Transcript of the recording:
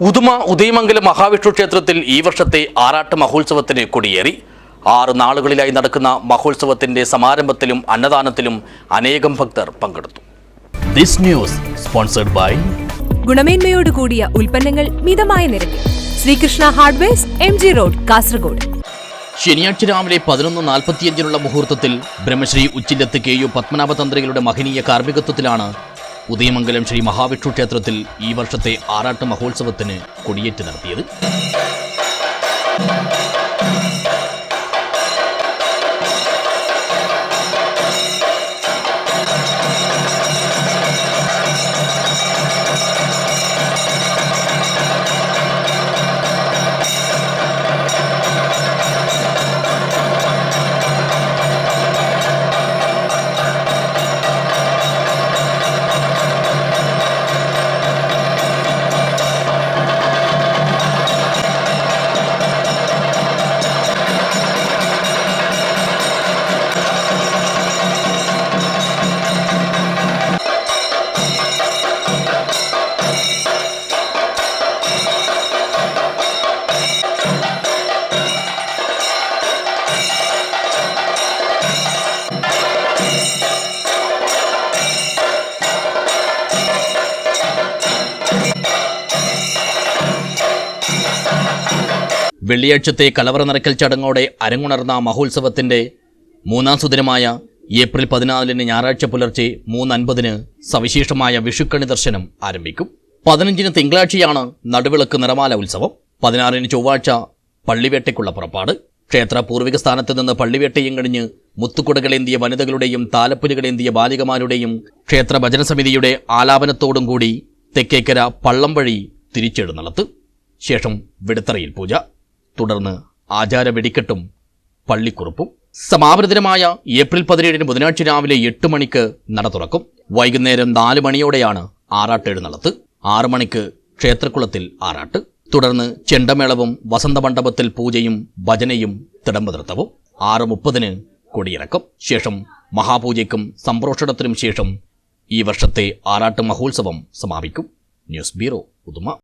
ഉദുമ ഉദയമംഗലം മഹാവിഷ്ണു ക്ഷേത്രത്തിൽ ഈ വർഷത്തെ ആറാട്ട് മഹോത്സവത്തിന് കൊടിയേറി. ആറ് നാളുകളിലായി നടക്കുന്ന മഹോത്സവത്തിന്റെ സമാരംഭത്തിലും അന്നദാനത്തിലും അനേകം ഭക്തർ പങ്കെടുത്തു. ദിസ് ന്യൂസ് സ്പോൺസർഡ് ബൈ ഗുണമേന്മയോട് കൂടിയ ഉൽപ്പന്നങ്ങൾ മിതമായ നിരക്കിൽ. Sreekrishna hardwares M G road Kasaragod. ശനിയാഴ്ച രാവിലെ പതിനൊന്ന് നാൽപ്പത്തിയഞ്ചിനുള്ള മുഹൂർത്തത്തിൽ ബ്രഹ്മശ്രീ ഉച്ചില്ലത്ത് കെ യു പത്മനാഭതന്ത്രികളുടെ മഹനീയ കാർമ്മികത്വത്തിലാണ് ഉദയമംഗലം ശ്രീ മഹാവിഷ്ണു ക്ഷേത്രത്തിൽ ഈ വർഷത്തെ ആറാട്ട് മഹോത്സവത്തിന് കൊടിയേറ്റ് നടത്തിയത്. വെള്ളിയാഴ്ചത്തെ കലവറ നിറയ്ക്കൽ ചടങ്ങോടെ അരങ്ങുണർന്ന മഹോത്സവത്തിന്റെ മൂന്നാം സുദിനമായ ഏപ്രിൽ പതിനാലിന് ഞായറാഴ്ച പുലർച്ചെ മൂന്നൻപതിന് സവിശേഷമായ വിഷുക്കണി ദർശനം ആരംഭിക്കും. പതിനഞ്ചിന് തിങ്കളാഴ്ചയാണ് നടുവിളക്ക് നിറമാല ഉത്സവം. പതിനാറിന് ചൊവ്വാഴ്ച പള്ളിവേട്ടയ്ക്കുള്ള പുറപ്പാട്. ക്ഷേത്ര പൂർവിക സ്ഥാനത്ത് നിന്ന് പള്ളിവേട്ടയും കഴിഞ്ഞ് മുത്തുക്കുടകളേന്തിയ വനിതകളുടെയും താലപ്പുലുകളേന്തിയ ബാലികമാരുടെയും ക്ഷേത്ര ഭജന സമിതിയുടെ ആലാപനത്തോടും കൂടി തെക്കേക്കര പള്ളം വഴി തിരിച്ചെഴുന്നള്ളത്ത് ശേഷം വിടുത്തറയിൽ പൂജ. തുടർന്ന് ആചാര വെടിക്കെട്ടും പള്ളിക്കുറുപ്പും. സമാപന ദിനമായ ഏപ്രിൽ പതിനേഴിന് ബുധനാഴ്ച രാവിലെ എട്ട് മണിക്ക് നട തുറക്കും. വൈകുന്നേരം നാല് മണിയോടെയാണ് ആറാട്ട് എഴുന്നള്ളത്ത്. ആറു മണിക്ക് ക്ഷേത്രക്കുളത്തിൽ ആറാട്ട്. തുടർന്ന് ചെണ്ടമേളവും വസന്ത വസന്തമണ്ഡപത്തിൽ പൂജയും ഭജനയും തിടമ്പതിർത്തവും. ആറ് മുപ്പതിന് കൊടിയിറക്കും. ശേഷം മഹാപൂജയ്ക്കും സംപ്രോഷണത്തിനും ശേഷം ഈ വർഷത്തെ ആറാട്ട് മഹോത്സവം സമാപിക്കും. News bureau Uduma.